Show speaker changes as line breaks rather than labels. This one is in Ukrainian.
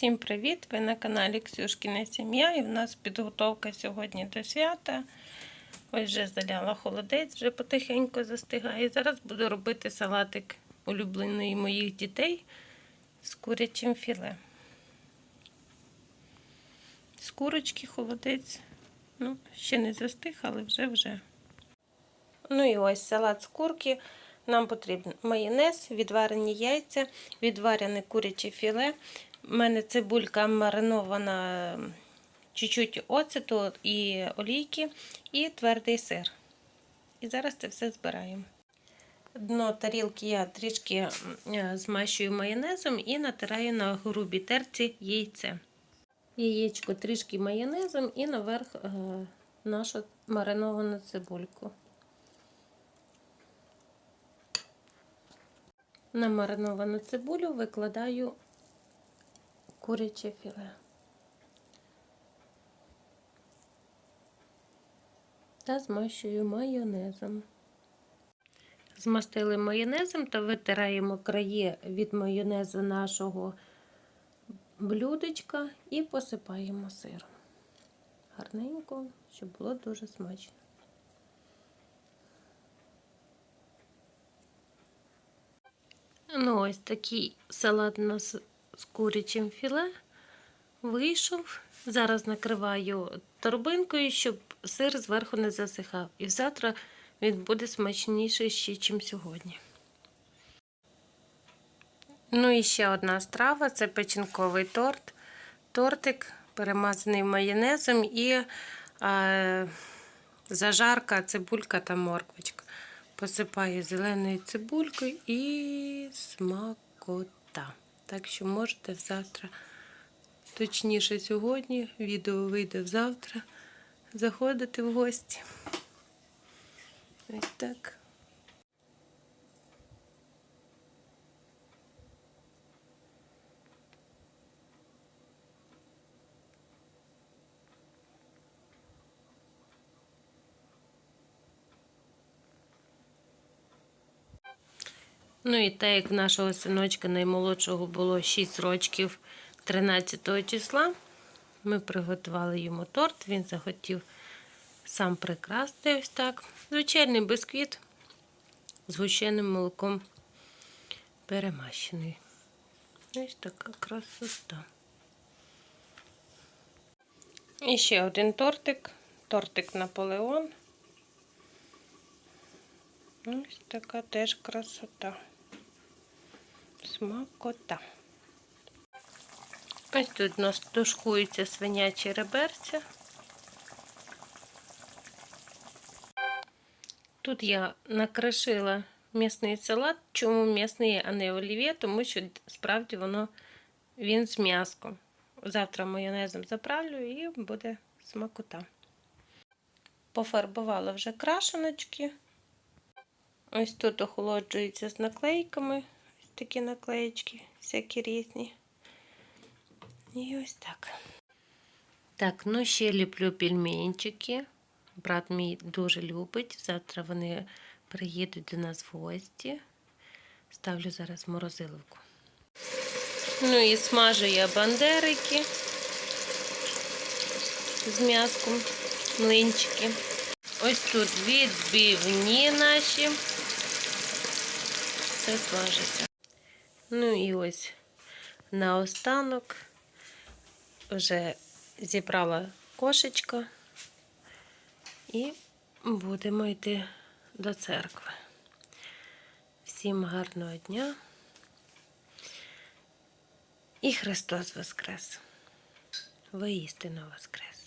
Всім привіт! Ви на каналі Ксюшкіна Сім'я і в нас підготовка сьогодні до свята. Ось вже заляла холодець, вже потихеньку застигає. Зараз буду робити салатик улюблений моїх дітей з курячим філе. З курочки холодець. Ну, ще не застиг, але вже вже. Ну і ось салат з курки. Нам потрібен майонез, відварені яйця, відварене куряче філе. У мене цибулька маринована чуть-чуть оцету і олійки, і твердий сир. І зараз це все збираємо. Дно тарілки я трішки змащую майонезом і натираю на грубій терці яйце. Яєчко трішки майонезом і наверх нашу мариновану цибульку. На мариновану цибулю викладаю куряче філе. Та змащую майонезом. Змастили майонезом та витираємо краї від майонезу нашого блюдечка і посипаємо сиром. Гарненько, щоб було дуже смачно. Ну, ось такий салат у нас з курячим філе вийшов. Зараз накриваю торбинкою, щоб сир зверху не засихав. І завтра він буде смачніший ще, ніж сьогодні. Ну і ще одна страва це печінковий торт. Тортик перемазаний майонезом і е, зажарка, цибулька та морквочка. Посипаю зеленою цибулькою і смакота. Так що можете завтра, точніше сьогодні, відео вийде завтра, заходити в гості. Ось так. Ну і так як в нашого синочка наймолодшого було 6 років 13 числа, ми приготували йому торт, він захотів сам прикрасти ось так. Звичайний бисквіт з гущеним молоком перемащений. Ось така красота. І ще один тортик, тортик Наполеон. Ось така теж красота. Смакота. Ось тут у нас тушкуються свинячі реберця. Тут я накришила м'ясний салат. Чому м'ясний, а не олів'є? Тому що справді воно він з м'яском. Завтра майонезом заправлю і буде смакота. Пофарбувала вже крашеночки. Ось тут охолоджується з наклейками. Такі наклеєчки, всякі різні. І ось так. Так, ну ще ліплю пельменчики. Брат мій дуже любить. Завтра вони приїдуть до нас в гості. Ставлю зараз морозиловку. Ну і смажу я бандерики з м'яском, млинчики. Ось тут відбивні наші. Все смажиться. Ну і ось наостанок вже зібрала кошечка і будемо йти до церкви. Всім гарного дня. І Христос Воскрес! Воістину Воскрес!